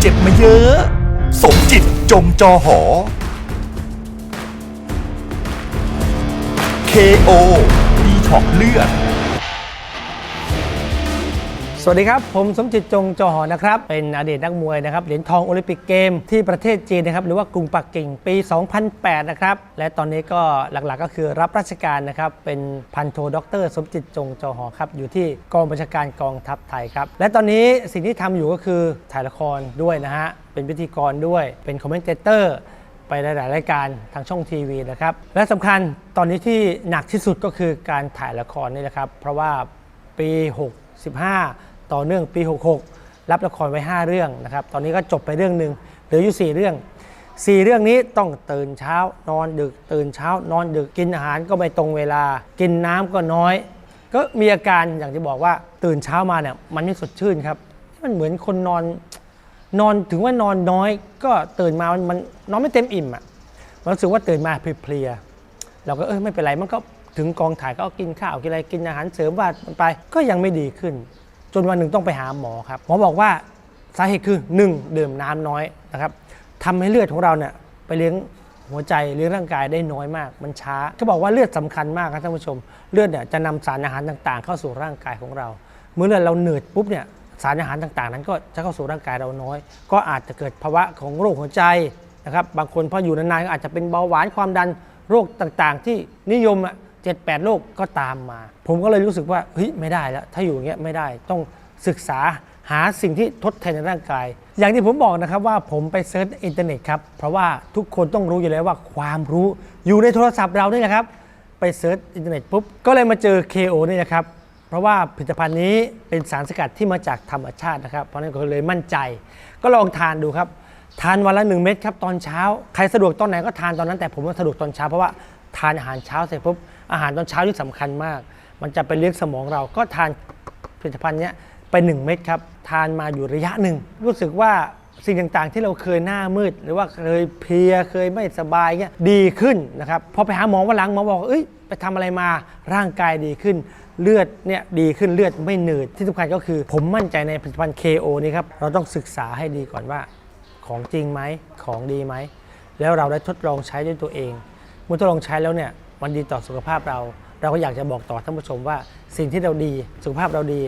เจ็บมาเยอะ สมจิตจงจอหอ KO ดีท็อกเลือด สวัสดีครับ ผมสมจิตจงจอหอนะครับ เป็นอดีตนักมวยนะครับ เหรียญทองโอลิมปิกเกมที่ประเทศจีนนะครับ หรือว่ากรุงปักกิ่งปี 2008 นะครับ และตอนนี้ก็หลักๆก็คือรับราชการนะครับ เป็นพันโทด็อกเตอร์สมจิตจงจอหอครับ อยู่ที่กองบัญชาการกองทัพไทยครับ และตอนนี้สิ่งที่ทำอยู่ก็คือถ่ายละครด้วยนะฮะ เป็นพิธีกรด้วย เป็นคอมเมนเตอร์ไปหลาย ๆ รายการทางช่องทีวีนะครับ และสำคัญตอนนี้ที่หนักที่สุดก็คือการถ่ายละครนี่แหละครับ เพราะว่าปี65 ต่อเนื่องปี 66 รับละครไว้ 5 เรื่องนะครับ ตอนนี้ก็จบไปเรื่องหนึ่งเหลืออยู่ 4 เรื่อง 4 เรื่องนี้ต้องตื่นเช้านอนดึก ตื่นเช้านอนดึกกินอาหารก็ไม่ตรงเวลา กินน้ำก็น้อย ก็มีอาการอย่างที่บอกว่าตื่นเช้ามาเนี่ยมันไม่สดชื่นครับ มันเหมือนคนนอนนอนถึงว่านอนน้อย ก็ตื่นมามันมันนอนไม่เต็มอิ่มอะมันรู้สึกว่าตื่นมาเพลียเราก็เออไม่เป็นไรมันก็ถึงกองถ่ายก็กินข้าวกินอะไรกินอาหารเสริมว่ามันไปก็ยังไม่ดีขึ้น จนวันหนึ่งต้องไปหาหมอครับหมอบอกว่าสาเหตุคือ 1. ดื่มน้ำน้อยนะครับทำให้เลือดของเราเนี่ยไปเลี้ยงหัวใจเลี้ยงร่างกายได้น้อยมาก มันช้าเขาบอกว่าเลือดสำคัญมากครับท่านผู้ชม เลือดเนี่ยจะนำสารอาหารต่างๆ เข้าสู่ร่างกายของเรา เมื่อเลือดเราเหนืดปุ๊บเนี่ยสารอาหารต่างๆ นั้นก็จะเข้าสู่ร่างกายเราน้อย ก็อาจจะเกิดภาวะของโรคหัวใจนะครับบางคนพออยู่นานๆก็อาจจะเป็นเบาหวานความดันโรคต่างๆ ที่นิยมอะ เจ็ดแปดโรคก็ตามมา ผมก็เลยรู้สึกว่าเฮ้ยไม่ได้แล้ว ถ้าอยู่อย่างเงี้ยไม่ได้ต้องศึกษาหาสิ่งที่ทดแทนในร่างกาย อย่างที่ผมบอกนะครับว่าผมไปเซิร์ชอินเทอร์เน็ตครับ เพราะว่าทุกคนต้องรู้อยู่แล้วว่าความรู้อยู่ในโทรศัพท์เรานี่แหละครับ ไปเซิร์ชอินเทอร์เน็ตปุ๊บ ก็เลยมาเจอ KO นี่นะครับ เพราะว่าผลิตภัณฑ์นี้เป็นสารสกัดที่มาจากธรรมชาตินะครับ เพราะฉะนั้นก็เลยมั่นใจ ก็ลองทานดูครับ ทานวันละ 1 เม็ดครับตอนเช้า ใครสะดวกตอนไหนก็ทานตอนนั้น แต่ผมว่าสะดวกตอนเช้าเพราะว่า ทานอาหารเช้าเสร็จปุ๊บอาหารตอนเช้าที่สำคัญมาก มันจะไปเลี้ยงสมองเราก็ทานผลิตภัณฑ์เนี้ยไป 1 เม็ดครับ ทานมาอยู่ระยะหนึ่ง รู้สึกว่าสิ่งต่างๆ ที่เราเคยหน้ามืด หรือว่าเคยเพลียเคยไม่สบายเงี้ยดีขึ้นนะครับพอไปหาหมอวันหลังหมอบอกเอ้ยไปทำอะไรมาร่างกายดีขึ้น เลือดเนี่ยดีขึ้นเลือดไม่หนืดที่สำคัญก็คือ ผมมั่นใจในผลิตภัณฑ์ KO นี้ครับเราต้องศึกษาให้ดีก่อนว่า ของจริงไหมของดีไหมแล้วเราได้ทดลองใช้ด้วยตัวเอง มื่อทดลองใช้แล้วเนี่ยมันดีต่อสุขภาพเรา เราก็อยากจะบอกต่อท่านผู้ชมว่าสิ่งที่เราดีสุขภาพเราดี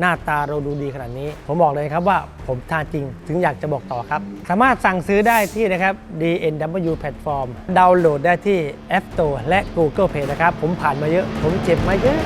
หน้าตาเราดูดีขนาดนี้ ผมบอกเลยครับว่าผมทานจริงถึงอยากจะบอกต่อครับ สามารถสั่งซื้อได้ที่นะครับ DNW Platform ดาวน์โหลดได้ที่ App Store และ Google Play นะครับ ผมผ่านมาเยอะ ผมเจ็บมาเยอะ